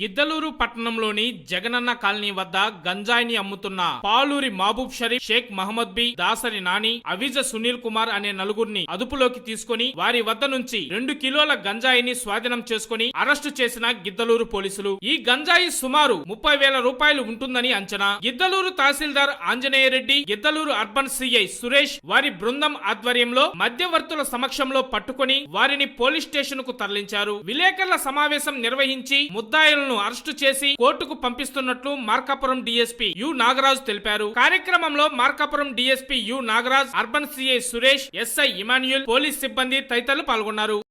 గిద్దలూరు పట్టణంలోని జగనన్న కాలనీ వద్ద గంజాయిని అమ్ముతున్న పాలూరి మహబూబ్ షరీఫ్ షేక్ మహమ్మద్ బి దాసరి నాని అవిజ సునీల్ కుమార్ అనే నలుగురిని అదుపులోకి తీసుకొని వారి వద్ద నుంచి రెండు కిలోల గంజాయిని స్వాధీనం చేసుకుని అరెస్టు చేసిన గిద్దలూరు పోలీసులు. ఈ గంజాయి సుమారు ముప్పై వేల రూపాయలు ఉంటుందని అంచనా. గిద్దలూరు తహసీల్దార్ ఆంజనేయ రెడ్డి గిద్దలూరు అర్బన్ సిఐ సురేష్ వారి బృందం ఆధ్వర్యంలో మధ్యవర్తుల సమక్షంలో పట్టుకొని వారిని పోలీస్ స్టేషన్కు తరలించారు. విలేకరుల సమావేశం నిర్వహించి ముద్దాయిలను అరెస్టు చేసి కోర్టుకు పంపిస్తున్నట్లు మార్కాపురం డీఎస్పీ యు నాగరాజు తెలిపారు. కార్యక్రమంలో Markapuram DSP U Nagaraj urban CI Suresh SI Emmanuel police సిబ్బంది తదితరులు పాల్గొన్నారు.